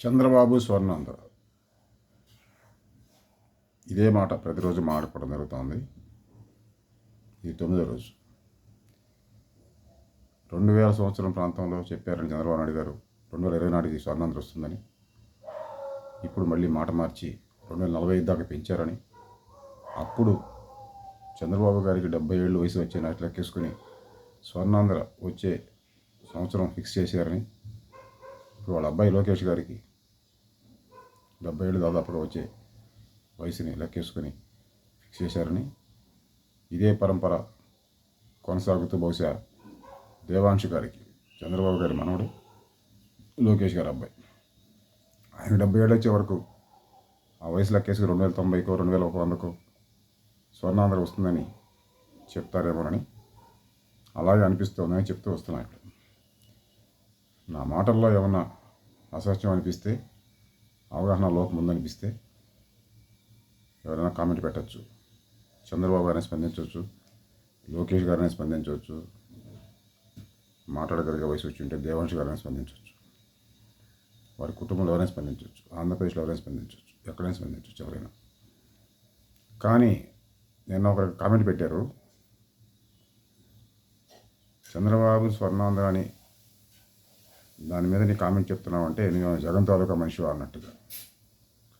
చంద్రబాబు స్వర్ణాంధ్ర ఇదే మాట ప్రతిరోజు మాట్లాడుకోవడం జరుగుతోంది. ఇది తొమ్మిదో రోజు. రెండు వేల సంవత్సరం ప్రాంతంలో చెప్పారని చంద్రబాబు నాయుడు గారు రెండు వేల ఇరవై నాటికి స్వర్ణాంధ్ర వస్తుందని ఇప్పుడు మళ్ళీ మాట మార్చి రెండు వేల నలభై ఐదు దాకా పెంచారని అప్పుడు చంద్రబాబు గారికి డెబ్బై ఏళ్ళు వయసు వచ్చే నాటి లెక్కేసుకుని స్వర్ణాంధ్ర వచ్చే సంవత్సరం ఫిక్స్ చేశారని ఇప్పుడు వాళ్ళ అబ్బాయి లోకేష్ గారికి డెబ్బై ఏళ్ళు దాదాపుగా వచ్చే వయసుని లెక్కేసుకుని ఫిక్స్ చేశారని ఇదే పరంపర కొనసాగుతూ బహుశా దేవాంశు గారికి చంద్రబాబు గారి మనవడు లోకేష్ గారి అబ్బాయి. ఆయన డెబ్బై ఏళ్ళు వచ్చే వరకు ఆ వయసు లెక్కేసుకుని రెండు వేల తొంభైకో రెండు వేల ఒక వందకో స్వర్ణాంధ్ర వస్తుందని చెప్తారేమోనని అలాగే అనిపిస్తుందని చెప్తూ వస్తున్నాయి. నా మాటల్లో ఏమన్నా అసహ్యం అనిపిస్తే అవగాహన లోపం ఉందనిపిస్తే ఎవరైనా కామెంట్ పెట్టచ్చు. చంద్రబాబు గారిని స్పందించవచ్చు లోకేష్ గారిని స్పందించవచ్చు మాట్లాడగలిగే వయసు వచ్చి ఉంటే దేవాంశ్ గారిని స్పందించవచ్చు వారి కుటుంబంలో ఎవరైనా స్పందించవచ్చు ఆంధ్రప్రదేశ్లో ఎవరైనా స్పందించవచ్చు ఎక్కడైనా స్పందించవచ్చు ఎవరైనా. కానీ నిన్న ఒకరికి కామెంట్ పెట్టారు. చంద్రబాబు స్వర్ణాంధ్ర అని దాని మీద నీ కామెంట్ చెప్తున్నావు అంటే నేను జగన్ తాలూకా మనిషి అన్నట్టుగా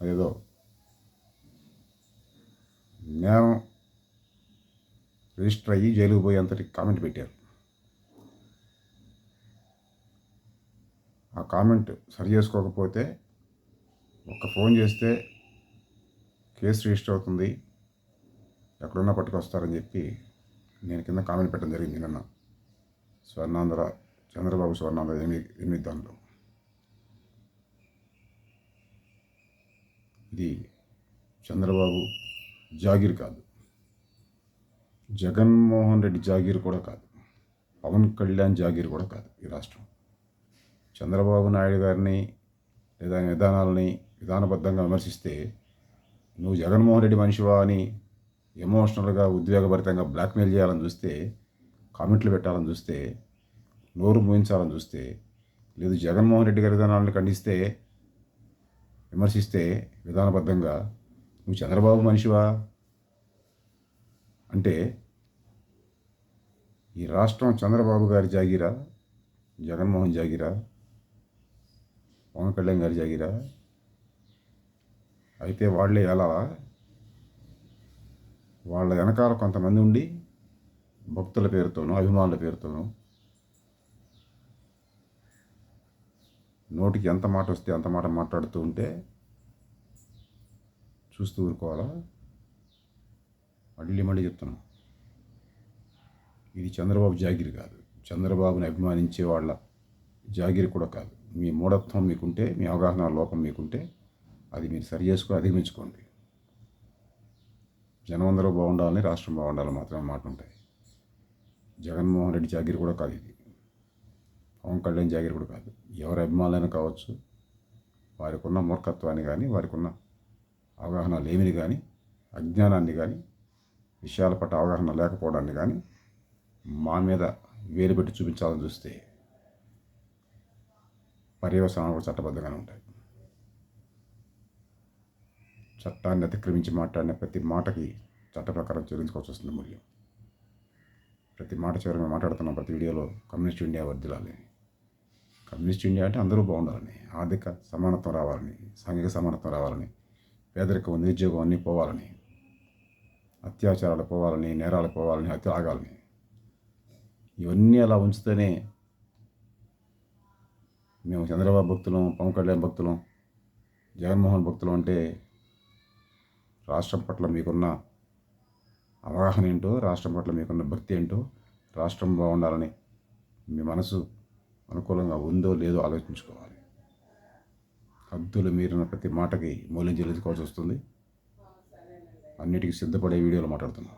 అదేదో. నేను రిజిస్టర్ అయ్యి జైలుకు పోయేంతటి కామెంట్ పెట్టారు. ఆ కామెంట్ సరి చేసుకోకపోతే ఒక్క ఫోన్ చేస్తే కేసు రిజిస్టర్ అవుతుంది. ఎక్కడున్నా పట్టుకొస్తారని చెప్పి నేను కింద కామెంట్ పెట్టడం జరిగింది నిన్న. స్వర్ణాంధ్ర చంద్రబాబు స్వర్ణాంధ్ర ఎనిమిది ఎనిమిది దానిలో ఇది చంద్రబాబు జాగీర్ కాదు. జగన్మోహన్ రెడ్డి జాగీర్ కూడా కాదు. పవన్ కళ్యాణ్ జాగీర్ కూడా కాదు ఈ రాష్ట్రం. చంద్రబాబు నాయుడు గారిని లేదా విధానాలని విధానబద్ధంగా విమర్శిస్తే నువ్వు జగన్మోహన్ రెడ్డి మనిషివా అని ఎమోషనల్గా ఉద్వేగభరితంగా బ్లాక్మెయిల్ చేయాలని చూస్తే కామెంట్లు పెట్టాలని చూస్తే నోరు మూయించాలని చూస్తే లేదు జగన్మోహన్ రెడ్డి గారి విధానాలను ఖండిస్తే విమర్శిస్తే విధానబద్ధంగా నువ్వు చంద్రబాబు మనిషివా? అంటే ఈ రాష్ట్రం చంద్రబాబు గారి జాగిరా? జగన్మోహన్ జాగిరా? పవన్ కళ్యాణ్ గారి జాగిరా? అయితే వాళ్ళే ఎలా? వాళ్ళ వెనకాల కొంతమంది ఉండి భక్తుల పేరుతోనూ అభిమానుల పేరుతోనూ నోటికి ఎంత మాట వస్తే అంత మాట మాట్లాడుతూ ఉంటే చూస్తూ ఊరుకోవాలా? మళ్ళీ మళ్ళీ చెప్తున్నాం. ఇది చంద్రబాబు జాగిరి కాదు. చంద్రబాబుని అభిమానించే వాళ్ళ జాగిరి కూడా కాదు. మీ మూఢత్వం మీకుంటే మీ అవగాహన లోపం మీకుంటే అది మీరు సరి చేసుకుని అధిగమించుకోండి. జనం అందరూ బాగుండాలని రాష్ట్రం బాగుండాలని మాత్రమే మాట ఉంటాయి జగన్మోహన్ రెడ్డి జాగిరి కూడా కాదు ఇది. పవన్ కళ్యాణ్ జాగిరి కూడా కాదు. ఎవరి అభిమానులైనా కావచ్చు వారికి ఉన్న మూర్ఖత్వాన్ని కానీ వారికి ఉన్న అవగాహన లేమిని కానీ అజ్ఞానాన్ని కానీ విషయాల పట్ల అవగాహన లేకపోవడాన్ని కానీ మా మీద వేలు పెట్టి చూపించాలని చూస్తే పర్యవసనాలు కూడా చట్టబద్ధంగానే ఉంటాయి. చట్టాన్ని అతిక్రమించి మాట్లాడిన ప్రతి మాటకి చట్ట ప్రకారం చెల్లించుకోవాల్సి వస్తుంది మూల్యం. ప్రతి మాట చివరి మేము మాట్లాడుతున్నాం ప్రతి వీడియోలో కమ్యూనిస్ట్ ఇండియా వర్దిలాలి కమ్యూనిస్ట్ ఇండియా అంటే అందరూ బాగుండాలని ఆర్థిక సమానత్వం రావాలని సాంఘిక సమానత్వం రావాలని పేదరికం నిరుద్యోగం అన్నీ పోవాలని అత్యాచారాలు పోవాలని నేరాలు పోవాలని హత్య ఆగాలని ఇవన్నీ అలా ఉంచితేనే మేము చంద్రబాబు భక్తులం పవన్ కళ్యాణ్ భక్తులం జగన్మోహన్ భక్తులం అంటే రాష్ట్రం పట్ల మీకున్న అవగాహన ఏంటో రాష్ట్రం పట్ల మీకున్న భక్తి ఏంటో రాష్ట్రం బాగుండాలని మీ మనసు అనుకూలంగా ఉందో లేదో ఆలోచించుకోవాలి. హద్దులు మీరిన ప్రతి మాటకి మూల్యం చెల్లించుకోవాల్సి వస్తుంది. అన్నిటికీ సిద్ధపడే వీడియోలు మాట్లాడుతున్నాం.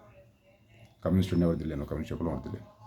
కమ్యూనిస్ట్ ఉండేవారు తెలియను కమ్యూనిస్ట్ చెప్పడం తెలియదు